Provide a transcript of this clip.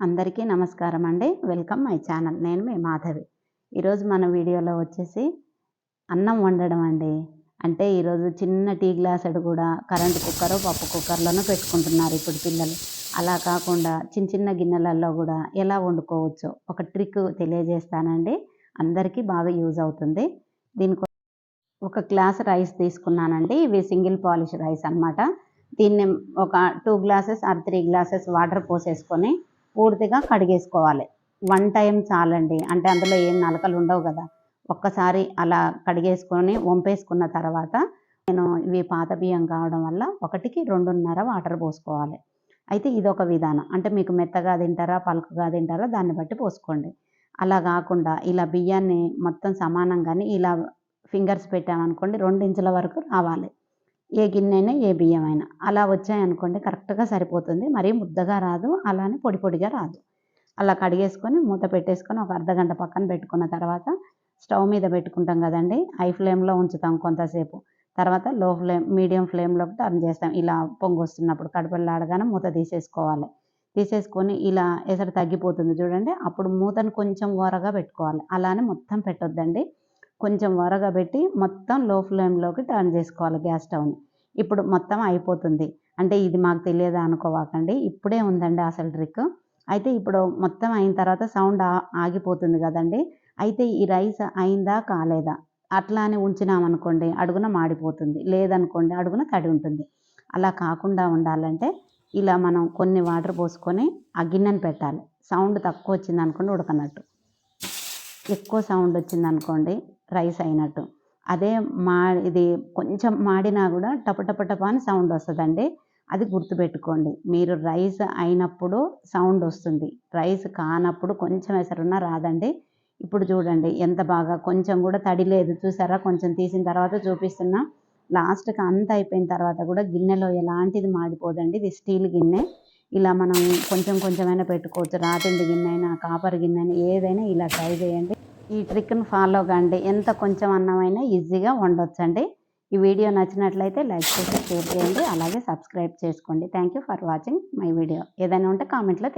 అందరికీ నమస్కారం అండి. Welcome my channel. నేను మీ మాధవి. ఈరోజు మన వీడియోలో వచ్చేసి అన్నం వండడం అండి. అంటే ఈరోజు చిన్న టీ గ్లాసుడు కూడా కరెంట్ కుక్కర్ పప్పు కుక్కర్లోనూ పెట్టుకుంటున్నారు ఇప్పుడు పిల్లలు. అలా కాకుండా చిన్న చిన్న గిన్నెలలో కూడా ఎలా వండుకోవచ్చో ఒక ట్రిక్ తెలియజేస్తానండి. అందరికీ బాగా యూజ్ అవుతుంది. దీనికో ఒక గ్లాస్ రైస్ తీసుకున్నానండి. ఇవి సింగిల్ పాలిష్ రైస్ అన్నమాట. దీన్ని ఒక two glasses or three glasses water పోసేసుకొని పూర్తిగా కడిగేసుకోవాలి. వన్ టైం చాలండి. అంటే అందులో ఏం నలకలు ఉండవు కదా. ఒక్కసారి అలా కడిగేసుకొని వంపేసుకున్న తర్వాత నేను ఇవి పాత బియ్యం కావడం వల్ల ఒకటికి రెండున్నర వాటర్ పోసుకోవాలి. అయితే ఇది ఒక విధానం. అంటే మీకు మెత్తగా తింటారా పలుకుగా తింటారా దాన్ని బట్టి పోసుకోండి. అలా కాకుండా ఇలా బియ్యాన్ని మొత్తం సమానంగానే ఇలా ఫింగర్స్ పెట్టామనుకోండి రెండు ఇంచుల వరకు రావాలి. ఏ గిన్నె అయినా ఏ బియ్యం అయినా అలా వచ్చాయనుకోండి కరెక్ట్గా సరిపోతుంది. మరీ ముద్దగా రాదు అలానే పొడి పొడిగా రాదు. అలా కడిగేసుకొని మూత పెట్టేసుకొని ఒక అర్ధ గంట పక్కన పెట్టుకున్న తర్వాత స్టవ్ మీద పెట్టుకుంటాం కదండి హై ఫ్లేమ్లో ఉంచుతాం కొంతసేపు. తర్వాత లో ఫ్లేమ్ మీడియం ఫ్లేమ్లోకి టర్న్ చేస్తాం. ఇలా పొంగు వస్తున్నప్పుడు కడుపులాడగానే మూత తీసేసుకోవాలి. తీసేసుకొని ఇలా ఎసరు తగ్గిపోతుంది చూడండి అప్పుడు మూతను కొంచెం ఓరగా పెట్టుకోవాలి. అలానే మొత్తం పెట్టొద్దండి. కొంచెం వరగబెట్టి మొత్తం లో ఫ్లేమ్లోకి టర్న్ చేసుకోవాలి గ్యాస్ స్టవ్ని ఇప్పుడు మొత్తం అయిపోతుంది. అంటే ఇది మాకు తెలియదా అనుకోవాకండి. ఇప్పుడే ఉందండి అసలు ట్రిక్ అయితే ఇప్పుడు మొత్తం అయిన తర్వాత సౌండ్ ఆగిపోతుంది కదండి. అయితే ఈ రైస్ అయిందా కాలేదా? అట్లా అని ఉంచినామనుకోండి అడుగున మాడిపోతుంది. లేదనుకోండి అడుగున తడి ఉంటుంది. అలా కాకుండా ఉండాలంటే ఇలా మనం కొన్ని వాటర్ పోసుకొని ఆ గిన్నెను పెట్టాలి. సౌండ్ తక్కువ వచ్చింది అనుకోండి ఉడకనట్టు. ఎక్కువ సౌండ్ వచ్చింది అనుకోండి రైస్ అయినట్టు. అదే మా ఇది కొంచెం మాడినా కూడా టపటపటప అని సౌండ్ వస్తుందండి. అది గుర్తుపెట్టుకోండి. మీరు రైస్ అయినప్పుడు సౌండ్ వస్తుంది. రైస్ కానప్పుడు కొంచెం ఎసరున్నా రాదండి. ఇప్పుడు చూడండి ఎంత బాగా కొంచెం కూడా తడి లేదు. చూసారా? కొంచెం తీసిన తర్వాత చూపిస్తున్నా. లాస్ట్కి అంత అయిపోయిన తర్వాత కూడా గిన్నెలో ఎలాంటిది మాడిపోదండి? ఇది స్టీల్ గిన్నె. ఇలా మనం కొంచెం కొంచెమైనా పెట్టుకోవచ్చు. రాతిండి గిన్నె అయినా కాపర్ గిన్నె అయినా ఏదైనా ఇలా ట్రై చేయండి. ఈ ట్రిక్ను ఫాలో కండి. ఎంత కొంచెం అన్నమైనా ఈజీగా వండొచ్చండి. ఈ వీడియో నచ్చినట్లయితే లైక్ చేసి షేర్ చేయండి. అలాగే సబ్స్క్రైబ్ చేసుకోండి. Thank you for watching my video ఏదైనా ఉంటే కామెంట్లో